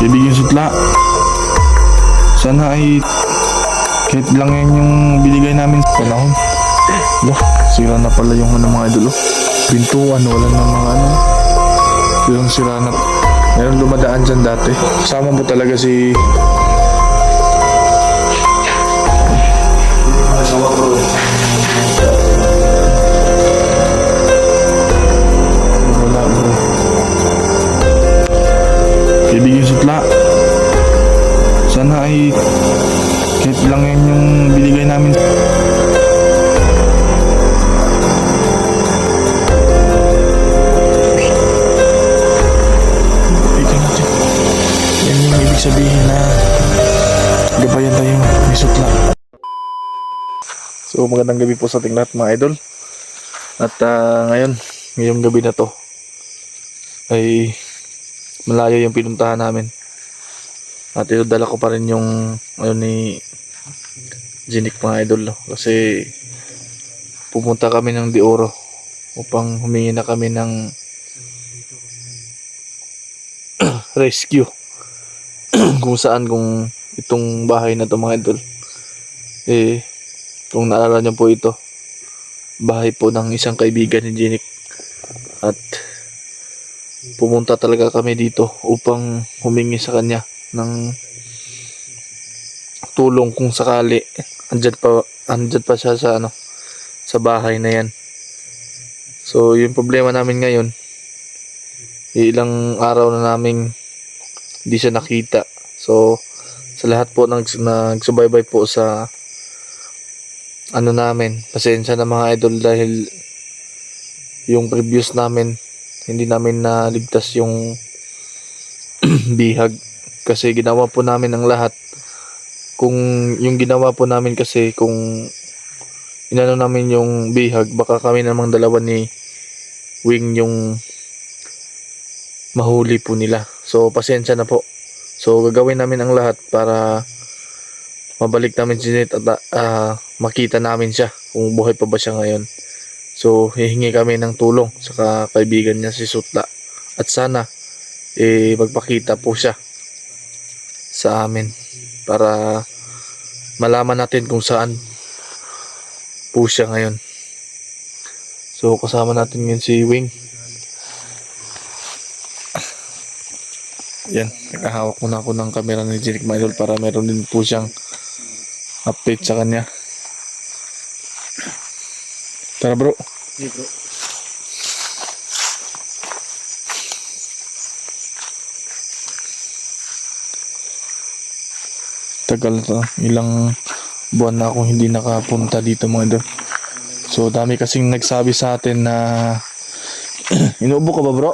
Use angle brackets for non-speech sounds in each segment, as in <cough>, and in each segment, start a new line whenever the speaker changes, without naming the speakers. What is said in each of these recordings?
Bibigyan sutla. Sana ay kahit lang yan yung binigay namin sa panahon. Lo, sira na pala yung ano mga idol. oh. Pintuan, wala na mga ano. Yung sira na. Meron dumadaan dyan dati. Kasama mo talaga si... magandang gabi po sa ating lahat mga idol. At ah, ngayon, ngayong gabi na to ay malayo yung pinuntahan namin. At ito dala ko pa rin yung ano ni Jinik mga idol kasi pumunta kami ng Dioro upang humingi na kami ng <clears throat> rescue <clears throat> kung saan kung itong bahay na to mga idol eh kung naalala niyo po ito bahay po ng isang kaibigan ni Jinik at pumunta talaga kami dito upang humingi sa kanya ng tulong kung sakali. Andyan pa andyan pa siya sa ano sa bahay na yan. So yung problema namin ngayon ilang araw na namin hindi siya nakita. So sa lahat po ng nagsubaybay po sa ano namin pasensya na mga idol dahil yung previous namin hindi namin naligtas yung <clears throat> bihag. Kasi ginawa po namin ang lahat. Kung yung ginawa po namin kasi kung inano namin yung bihag baka kami namang dalawa ni Wing yung mahuli po nila. So pasensya na po. So gagawin namin ang lahat para mabalik namin si Nate at ah, makita namin siya kung buhay pa ba siya ngayon so hihingi kami ng tulong sa kaibigan niya si Sutla at sana eh magpakita po siya sa amin para malaman natin kung saan po siya ngayon. So kasama natin ngayon si Wing. Yan, nakahawak muna ako ng camera ni Jeric Maidol para meron din po siyang update sa kanya. Tara bro. tagal to. Ilang buwan na akong hindi nakapunta dito mga idol. So dami kasing nagsabi sa atin na <clears throat> inuubo ka ba bro?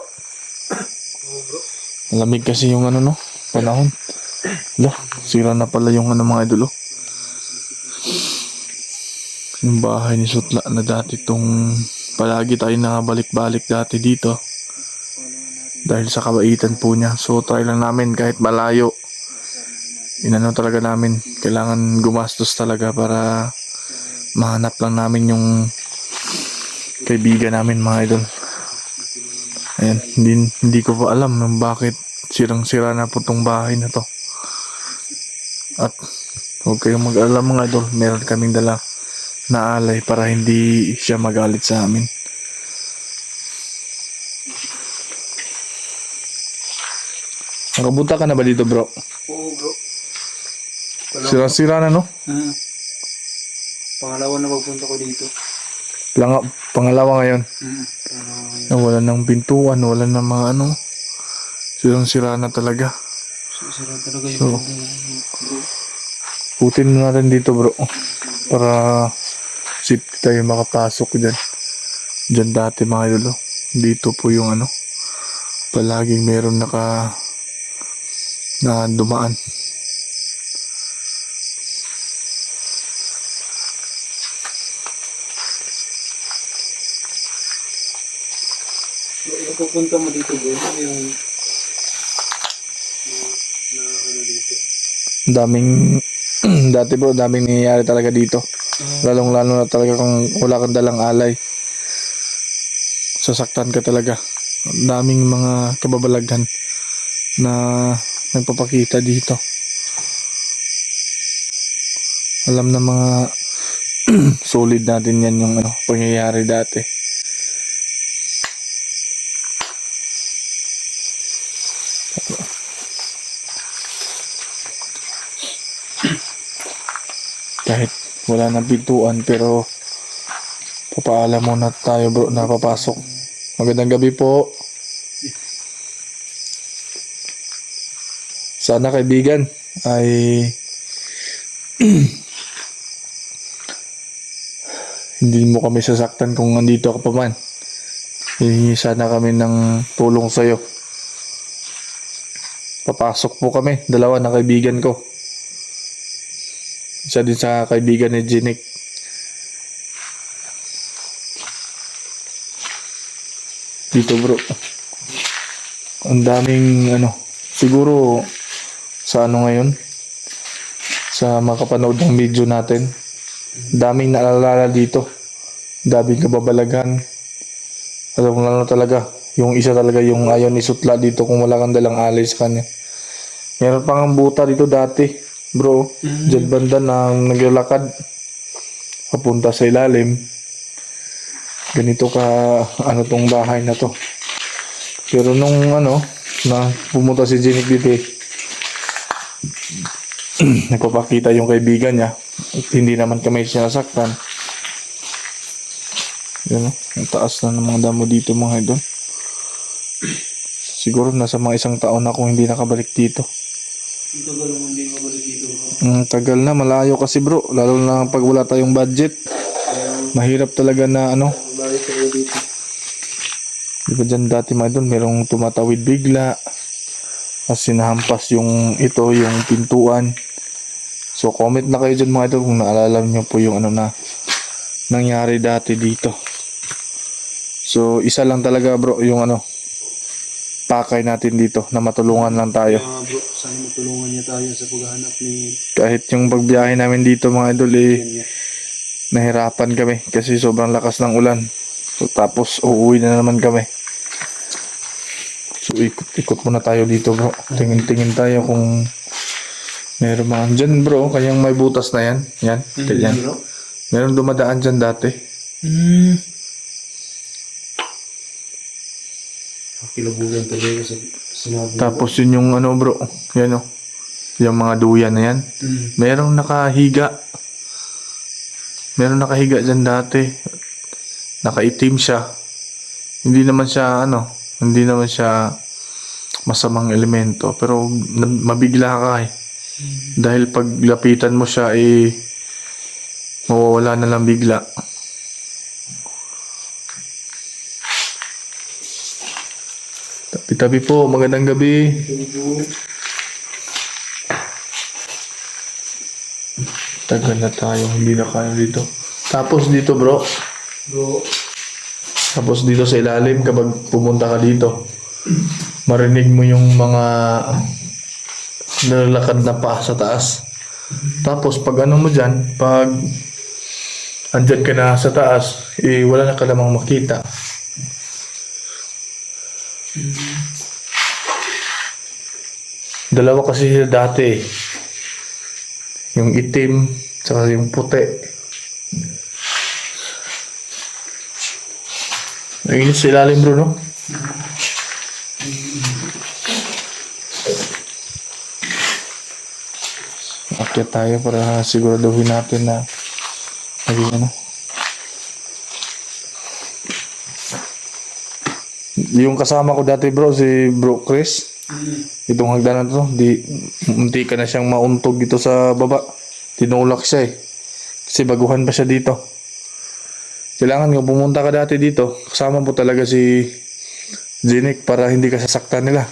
Malamig kasi yung ano no, panahon. Lo, sira na pala yung ano mga idol oh. Yung bahay ni Sutla na dati tong palagi tayo nakabalik-balik dati dito. Dahil sa kabaitan po niya. So try lang namin kahit malayo. Inano talaga namin. Kailangan gumastos talaga para mahanap lang namin yung kaibigan namin mga idol. Ayan hindi, hindi ko pa alam ng bakit sirang sira na po tong bahay na to. At huwag kayong mag-alala mga idol. Meron kaming dala na alay para hindi siya magalit sa amin Nakabunta ka na ba dito bro?
Oo bro.
Sira-sira na no?
Hmm. Pangalawa na pagpunta ko dito.
Langa, pangalawa ngayon.
Hmm. Pangalawa ngayon.
Na wala ng pintuan, wala ng mga ano. Sirang sira na talaga.
So, sira talaga yung
So. Putin na natin dito bro. Para safe tayo makapasok dyan. Dyan dati mga idolo. Dito po yung ano. Palaging meron naka na dumaan.
Pupunta mo dito ano yung yung na ano dito.
Daming <clears throat> dati bro, daming nangyayari talaga dito. Lalong lalo na talaga kung wala kang dalang alay. Sasaktan ka talaga. Daming mga kababalaghan na nagpapakita dito. Alam na mga <clears throat> solid natin yan yung ano, pangyayari dati. Kahit wala nang pintuan pero papaalam muna tayo bro na papasok. Magandang gabi po. Sana kaibigan ay <clears throat> hindi mo kami sasaktan kung nandito ka pa man. Hihingi sana kami ng tulong sa'yo. Papasok po kami, dalawa na kaibigan ko. Isa din sa kaibigan ni Jinik. Dito bro. Ang daming ano, siguro sa ano ngayon, sa makapanood ng video natin, daming naalala dito. Daming kababalaghan. Alam mo na talaga, yung isa talaga yung ayaw ni Sutla dito kung wala kang dalang alay sa kanya. Meron pang buta dito dati, bro. Diyan banda na naglalakad. Papunta sa ilalim. Ganito ka, ano tong bahay na to. Pero nung ano, na pumunta si Jinik dito eh, nagpapakita yung kaibigan niya at hindi naman kami sinasaktan. Yan o, ang taas na ng mga damo dito mga idol. Siguro nasa mga isang taon na akong hindi nakabalik dito.
Tagal naman hindi mabalik dito.
Ang tagal na, malayo kasi bro. Lalo na pag wala tayong budget. Mahirap talaga na ano.
Tayo dito.
Di ba dyan dati mga idol, merong tumatawid bigla. Tapos sinahampas yung ito, yung pintuan. So comment na kayo dyan mga idol kung naalala nyo po yung ano na nangyari dati dito. So isa lang talaga bro yung ano pakay natin dito na matulungan lang tayo.
Kaya bro, sana matulungan niya tayo sa paghahanap ni
Kahit yung pagbiyahe namin dito mga idol eh nahirapan kami kasi sobrang lakas ng ulan. So, tapos uuwi na naman kami. So ikot-ikot muna tayo dito bro. Tingin-tingin tayo kung meron mga dyan bro. Kanyang may butas na yan. Yan. Ganyan.
bro?
Meron dumadaan dyan dati.
Hmm. Kilabugan talaga sa sinabi.
Tapos yun yung ano bro. Yan o. Yung mga duyan na yan.
Hmm.
Merong nakahiga. Meron nakahiga dyan dati. Nakaitim siya. Hindi naman siya ano, hindi naman siya masamang elemento. Pero mabigla ka eh. Dahil pag lapitan mo siya eh, mawawala na lang bigla. Tabi-tabi po, magandang gabi. Tagal na tayo, hindi na kaya dito. Tapos dito bro,
Bro,
tapos dito sa ilalim kapag pumunta ka dito, marinig mo yung mga nalalakad na pa sa taas. Tapos pag ano mo dyan, pag andyan ka na sa taas, eh wala na ka namang makita. Dalawa kasi sila dati eh. Yung itim, tsaka yung puti. Ang init sa ilalim bro, no? Akyat tayo para siguraduhin natin na naging ano. Yung kasama ko dati bro, si bro Chris. Itong hagdanan to, di, munti ka na siyang mauntog dito sa baba. Tinulak siya eh. Kasi baguhan pa siya dito. Kailangan kung pumunta ka dati dito, kasama mo talaga si Jinik para hindi ka sasaktan nila.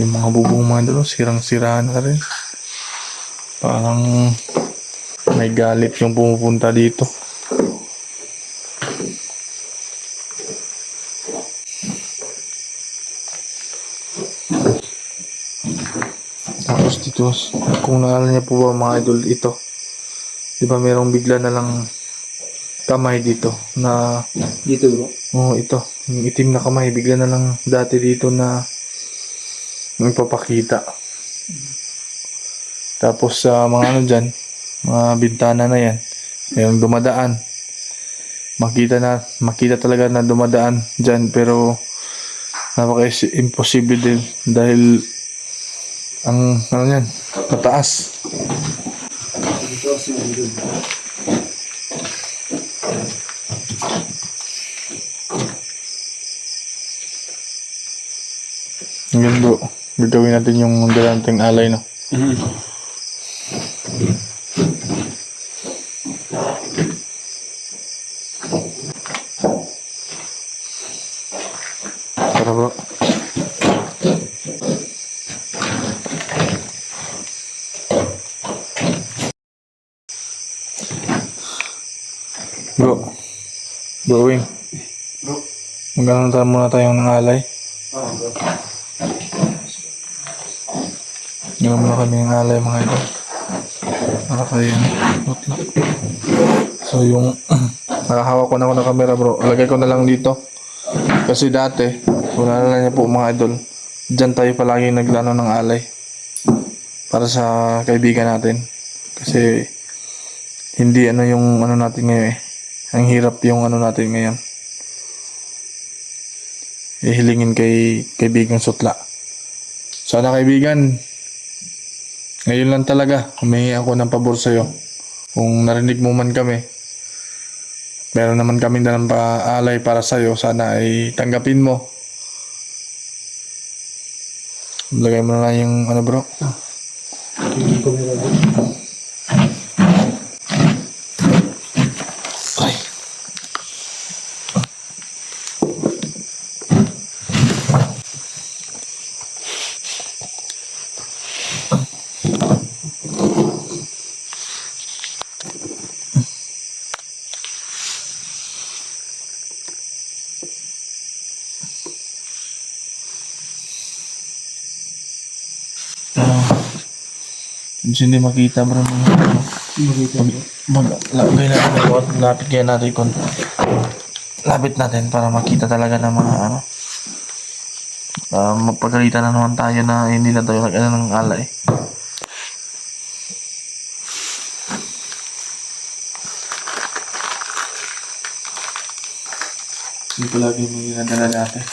Yung mga bubong mga doon, sirang-sira na rin. Parang may galit yung pumupunta dito. Dito, kung naalala niya po ba mga idol ito, di ba merong bigla na lang kamay dito na
Dito bro.
oh ito. Yung itim na kamay bigla na lang dati dito na nagpapakita. Tapos sa mga ano dyan mga bintana na yan yung dumadaan. Makita na makita talaga na dumadaan dyan pero napaka imposible din dahil ang ano yan
Andrew.
Ngayon bro, gagawin natin yung dalanting alay no. Tara bro. Bro. Bro Wing.
Bro.
Magkano tayo muna tayong ng alay.
Oo bro.
Ngayon muna kami ng alay mga ito. Para kayo. So yung nakahawak ko na ako ng camera bro. Lagay ko na lang dito. Kasi dati, kung naalala niyo po mga idol, dyan tayo palagi naglano ng alay. Para sa kaibigan natin. Kasi hindi ano yung ano natin ngayon eh. Ang hirap yung ano natin ngayon. Ihilingin kay kaibigan Sutla. Sana kaibigan, ngayon lang talaga, humingi ako ng pabor sa'yo. Kung narinig mo man kami, meron naman kami dalang paalay para sa'yo. Sana ay tanggapin mo. Lagay mo na lang yung ano bro.
Yung camera
hindi makita bro.
Makita. Bro.
mag lagay natin ng bawat lapit kaya natin kung lapit natin para makita talaga ng mga ano. Uh, mapagalitan na naman tayo na hindi na tayo nag ano ng alay. Hindi palagi mo ginadala natin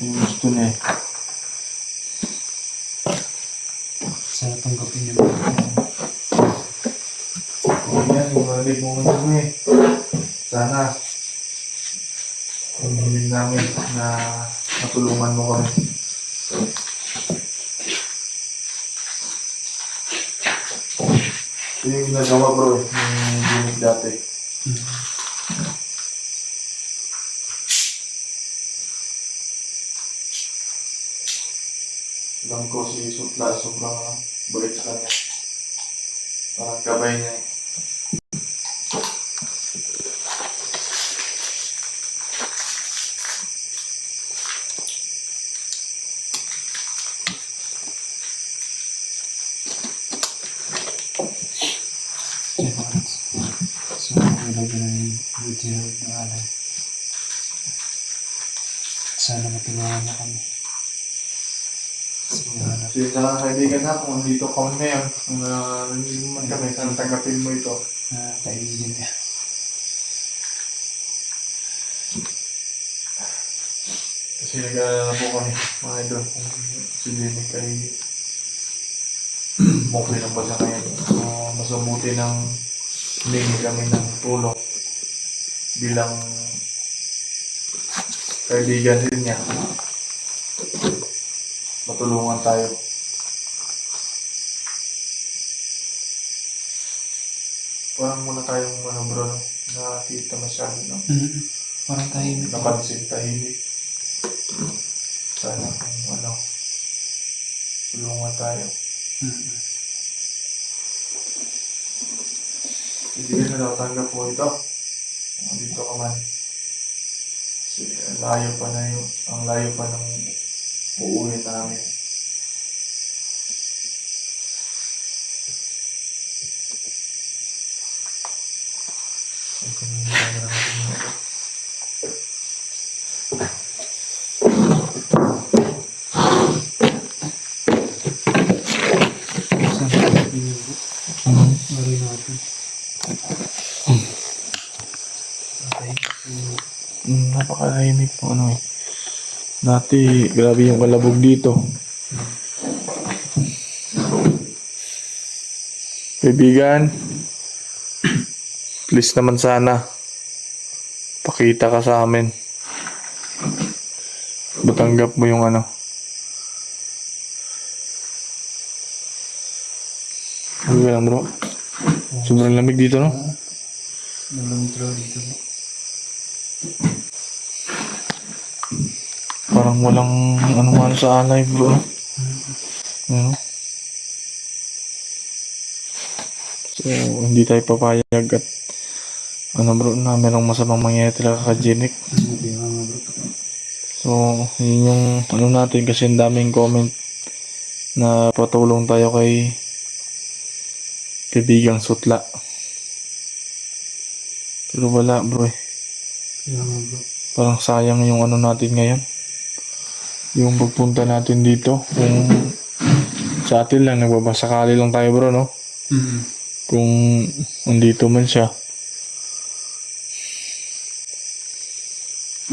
yung gusto niya eh
Sana tanggapin niyo bro.
Yan, yung marinig mo man kami. Sana, hinihiling namin na matulungan mo kami. Ito yung ginagawa bro, eh, yung gimmick dati. Alam ko si Sutla sobrang bait sa kanya. Parang gabay niya eh.
Na. Sana matulungan niya kami. Sa mga hanap.
Kasi sa kaibigan na, kung dito kami ngayon, kung narinig mo man kami, sana tanggapin mo ito.
na kaibigan niya.
Kasi nag-aalala po kami, mga idol, kung si Lenny ay <clears throat> okay lang ba siya ngayon. So, mas mabuti ng humingi kami ng tulong bilang kaibigan din niya. Matulungan tayo. Parang muna tayong ano bro, no? nakakita masyado, no?
Mm-hmm. Parang tahimik.
napansin tahimik. Sana kung ano, tulungan tayo.
Mm-hmm.
Hindi ka na daw tanggap mo ito. Kung dito ka man. Kasi layo pa na yung, ang layo pa ng uuwi namin.
Na.
Mm, napakahimik po ano eh. Dati, grabe yung kalabog dito. Kaibigan, please naman sana, pakita ka sa amin. Batanggap mo yung ano. Ano lang bro? Sobrang lamig dito no?
Malamig dito.
Parang walang ano man sa alay bro. no? Ano? So, hindi tayo papayag at ano bro na merong masamang mangyayari talaga ka Jenik. So, yun yung ano natin kasi ang daming comment na patulong tayo kay kaibigang sutla. Pero wala bro eh. Parang sayang yung ano natin ngayon. Yung pagpunta natin dito. Kung sa atin lang, nagbabasakali lang tayo bro, no?
Mm.
Kung andito man siya.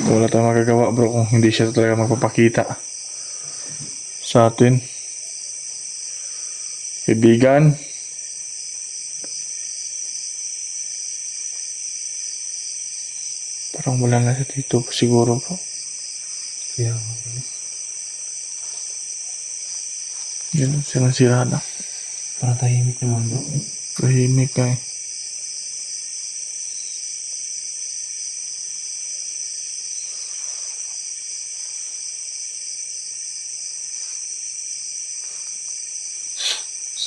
Wala tayong magagawa bro kung hindi siya talaga magpapakita sa atin. Kaibigan, parang wala na siya dito siguro bro.
Kaya nga bro.
Yan, silang sira na.
Parang tahimik naman bro.
Tahimik ka eh.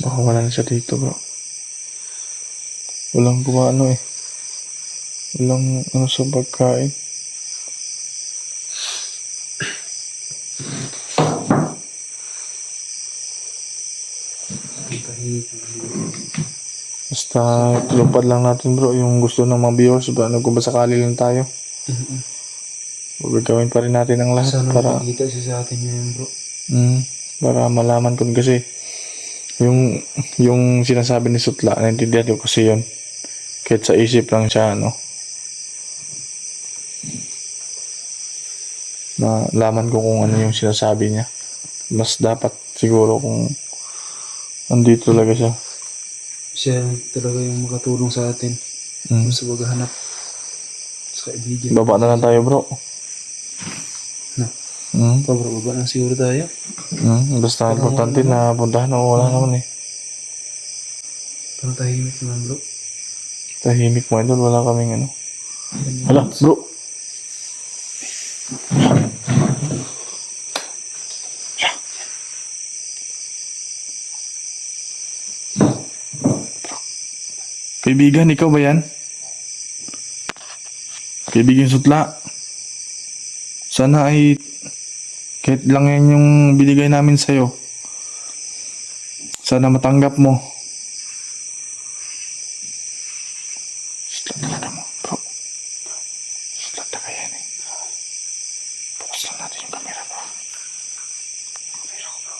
Baka wala na siya dito bro. Walang gumano eh. Walang ano sa pagkain.
Ang tahimik naman bro.
Basta tulupad lang natin bro. Yung gusto ng mga viewers ba ano kung sakali lang tayo. Gagawin pa rin natin ang lahat
Sana
para
makikita siya sa atin ngayon bro.
mm, para malaman ko kasi yung yung sinasabi ni Sutla naintindihan ko kasi yun. Kahit sa isip lang siya ano. Na laman ko kung ano yung sinasabi niya. Mas dapat siguro kung andito talaga siya
Siya talaga yung makatulong sa atin.
mm.
Sa paghahanap. Sa kaibigan.
baba na lang tayo bro
No.
mm.
Pa bro, baba na siguro tayo.
Mm. basta importante na puntahan o wala naman eh
Parang tahimik naman bro.
tahimik mo idol wala kaming ano hala bro Kaibigan, ikaw ba yan? Kaibigan sutla. Sana ay kahit lang yan yung binigay namin sa'yo. Sana matanggap mo. Yan eh. Lang natin yung camera, bro. Camera ko, bro.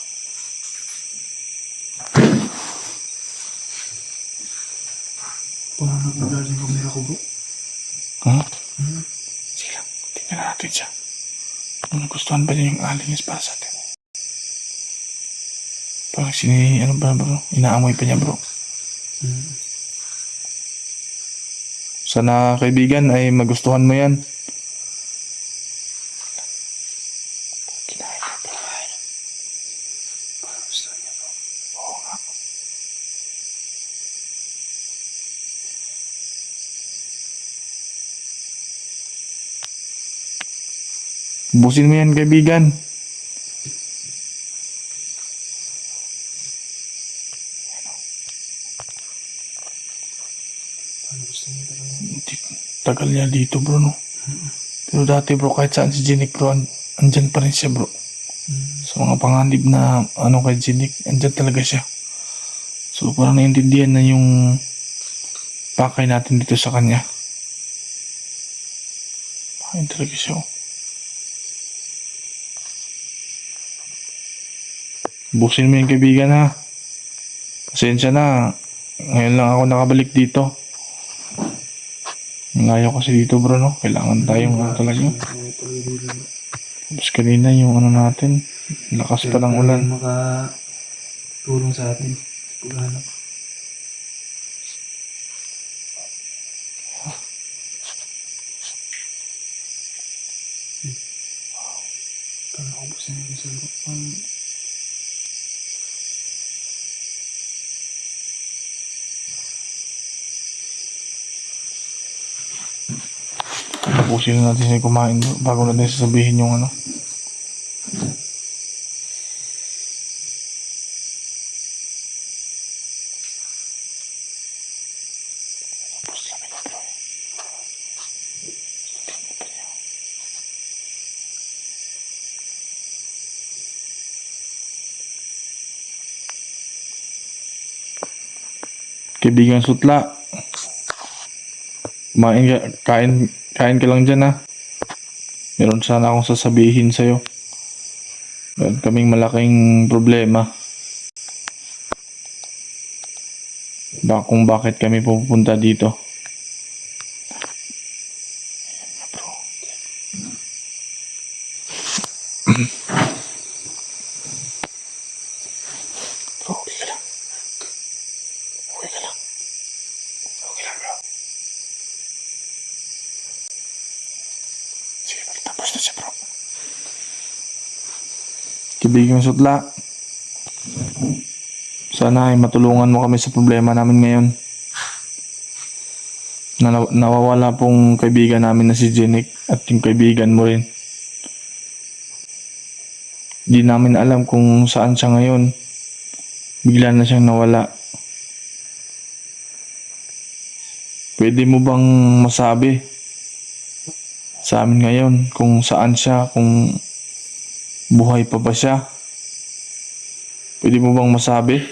Parang nagagaling yung kamera ko bro.
Ha? Sige lang, tingnan natin siya. Kung nagustuhan ba niya yung alinis para sa atin. Parang sini, ano ba bro? Inaamoy pa niya bro.
Mm.
Sana kaibigan ay magustuhan mo yan. Kinain na bro.
Parang gusto niya bro.
Oo nga. Busin mo yan kaibigan. Tagal niya dito bro no. Pero dati bro kahit saan si Jinik bro an- andyan pa rin siya bro. Sa mga panganib na ano kay Jinik andyan talaga siya. So parang naiintindihan na yung pakay natin dito sa kanya. Ayun talaga siya. oh. Busin mo yung kaibigan ha. Pasensya na. Ngayon lang ako nakabalik dito. Ngayon kasi dito bro no. Kailangan tayong ano talaga. Tapos kanina yung ano natin. Lakas pa ng ulan.
Maka tulong sa atin. Paghanap. Kaya ako sa yung isa
Tapusin na natin siya kumain bago natin sasabihin yung ano. Kaibigan sutla, Kumain ka, kain, kain ka lang dyan ha. Meron sana akong sasabihin sa'yo. Meron kaming malaking problema. Ba kung bakit kami pupunta dito. Bro. Bro, okay ka lang. Okay ka lang. Okay lang, bro. Sige, tapos na siya, bro. Kaibigan Sutla, sana ay matulungan mo kami sa problema namin ngayon. Na nawawala pong kaibigan namin na si Jenik at yung kaibigan mo rin. Di namin alam kung saan siya ngayon. Bigla na siyang nawala. Pwede mo bang masabi sa amin ngayon kung saan siya, kung buhay pa ba siya. Pwede mo bang masabi?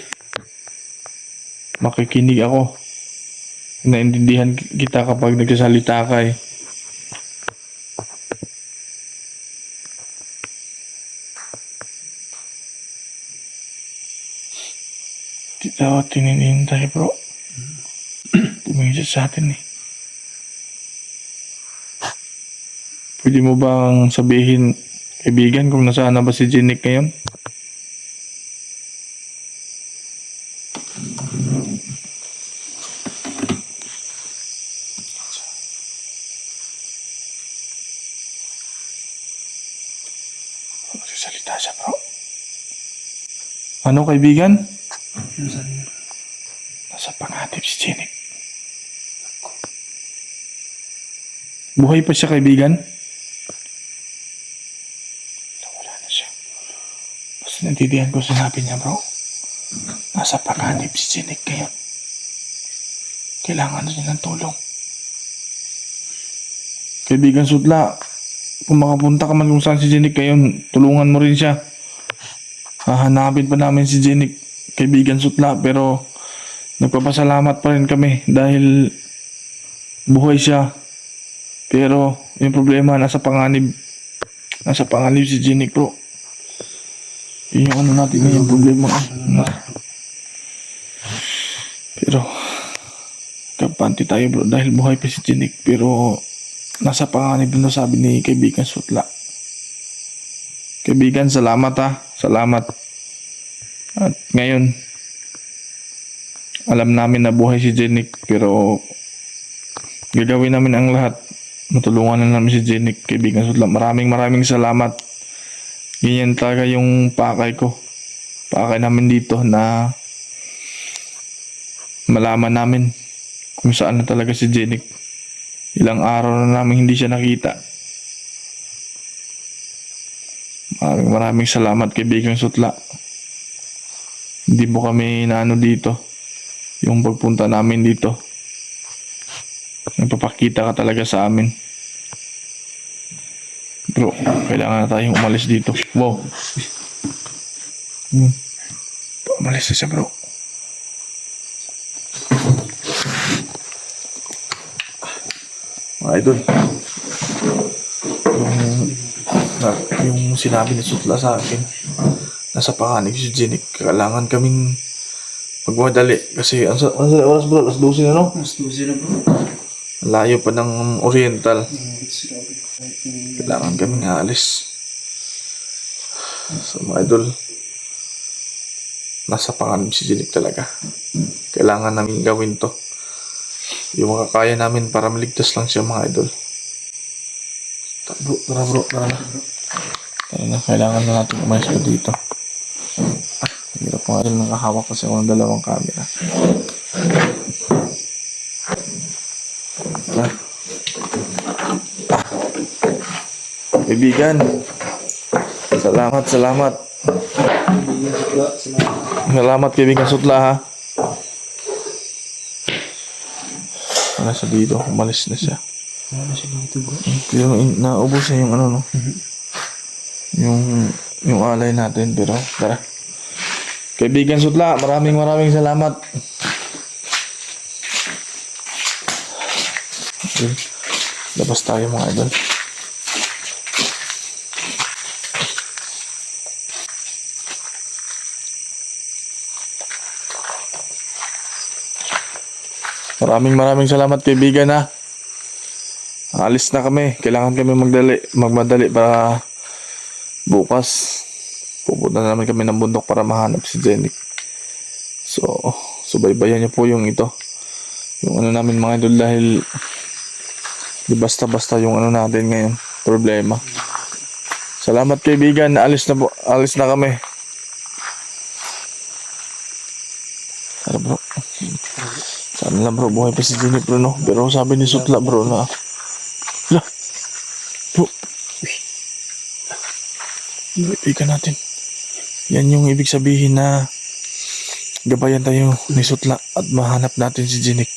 Makikinig ako. Naintindihan kita kapag nagsasalita ka eh. Di daw tininintay bro. <clears throat> Tumingin sa atin eh. Pwede mo bang sabihin, kaibigan, kung nasaan na ba si Jenik ngayon? Magsasalita siya, bro. Ano, kaibigan?
Niya?
Nasa pangatip si Jenik. Buhay pa siya, kaibigan? Wala na siya. Basta nandidihan ko sinabi niya, bro. Nasa panganib si Jenik ngayon. Kailangan na niya ng tulong. Kaibigan Sudla, kung makapunta ka man kung saan si Jenik ngayon, tulungan mo rin siya. Hahanapin pa namin si Jenik, kaibigan Sutla, pero nagpapasalamat pa rin kami dahil buhay siya. Pero yung problema nasa panganib. Nasa panganib si Jenik bro. Yun yung ano natin ngayon problema. Pero kapanti tayo bro dahil buhay pa si Jenik pero nasa panganib na sabi ni kaibigan Sutla. Kaibigan, salamat ha. Salamat. At ngayon, alam namin na buhay si Jenik pero gagawin namin ang lahat. Matulungan na namin si Jenik, kaibigan Sutla. Maraming maraming salamat. Ganyan talaga yung pakay ko. Pakay namin dito na malaman namin kung saan na talaga si Jenik. Ilang araw na namin hindi siya nakita. Maraming maraming salamat kaibigan Sutla. Hindi mo kami naano dito. Yung pagpunta namin dito. Nagpapakita ka talaga sa amin. Bro, kailangan na tayong umalis dito. Wow. Hmm. Umalis na siya bro. Mga idol. Sinabi ni Sutla sa akin. Nasa panganig si Jenik. Kailangan kaming magmadali. Kasi, ang sa, oras bro? Alas 12 na no?
Mas dosi na bro.
Layo pa ng Oriental. Kailangan kaming aalis. So mga idol, nasa pangalim si Jenik talaga. Kailangan namin gawin to. Yung mga kaya namin para maligtas lang siya mga idol. Tara bro, tara bro, tara na. Tara na, kailangan na natin umayos pa dito. Ah, hirap mga idol, nakahawak kasi ako ng dalawang camera. Tara. Kaibigan, salamat, salamat.
Sutla, salamat.
Salamat kaibigan Sutla ha. Wala sa dito, umalis na siya.
Wala siya dito bro.
Pero in, naubos na yung ano no. Yung yung alay natin pero tara. Kaibigan Sutla, maraming maraming salamat. Okay. Labas tayo mga idol. Maraming maraming salamat kaibigan ha. Alis na kami. Kailangan kami magdali, magmadali para bukas pupunta na naman kami ng bundok para mahanap si Jenik. So, subaybayan niyo po yung ito. Yung ano namin mga idol dahil di basta-basta yung ano natin ngayon. Problema. Salamat kaibigan. Alis na po. Alis na kami. Ano bro? Sana lang bro, buhay pa si Jenny bro no. Pero sabi ni Sutla bro na. Ipikan natin. Yan yung ibig sabihin na gabayan tayo ni Sutla at mahanap natin si Jinik.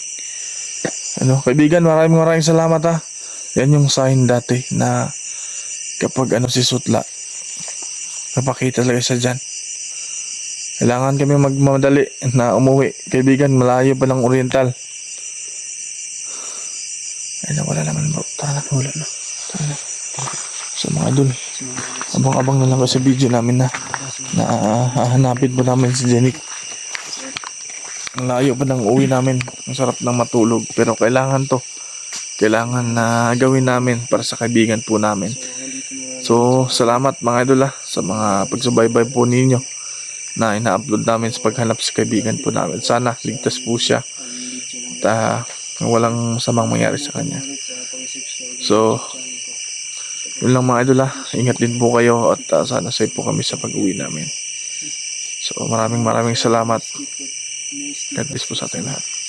Ano, kaibigan, maraming maraming salamat ha. Yan yung sign dati na kapag ano si Sutla, napakita talaga siya dyan. Kailangan kami magmadali na umuwi. Kaibigan, malayo pa ng Oriental. Ay, nawala naman bro. Tara na. Wala na. Tara na. So mga idol, abang-abang na lang sa video namin na na ah, hahanapin po namin si Jenik. Layo pa ng uwi namin. Ang sarap ng matulog. Pero kailangan to. Kailangan na gawin namin para sa kaibigan po namin. So, salamat mga idol ah, sa mga pagsubaybay po ninyo na ina-upload namin sa paghanap sa kaibigan po namin. Sana ligtas po siya at ah, walang samang mangyari sa kanya. So, yun lang mga idol ah. Ingat din po kayo at ah, sana safe po kami sa pag-uwi namin. So, maraming maraming salamat. God bless po sa ating lahat.